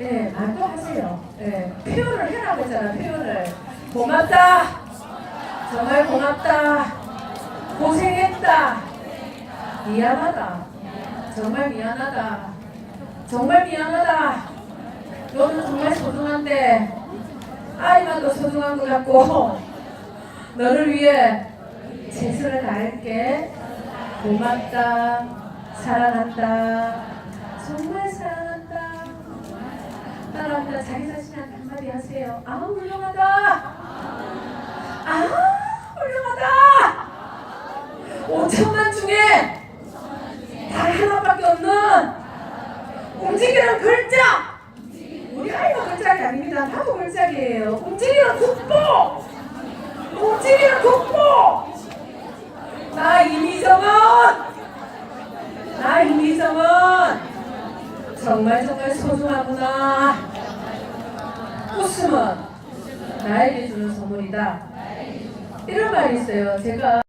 예, 말도 하세요. 예, 표현을 해라고 했잖아, 표현을. 고맙다. 정말 고맙다. 고생했다. 미안하다. 정말 미안하다. 정말 미안하다. 너는 정말 소중한데, 아이만도 소중한 것 같고, 너를 위해 최선을 다할게. 고맙다. 사랑한다. 정말 사랑 자기 자신한테 한마디 하세요. 아, 훌륭하다. 아, 훌륭하다. 5천만 중에 단 하나밖에 없는 움직이는 글자. 우리 아이가 글자가 아닙니다. 나도 글자이에요. 움직이는 국보. 움직이는 국보. 나 이미정은 나 이미정은 정말 정말 소중하구나. 웃음은 나에게 주는 선물이다. 이런 말이 있어요. 제가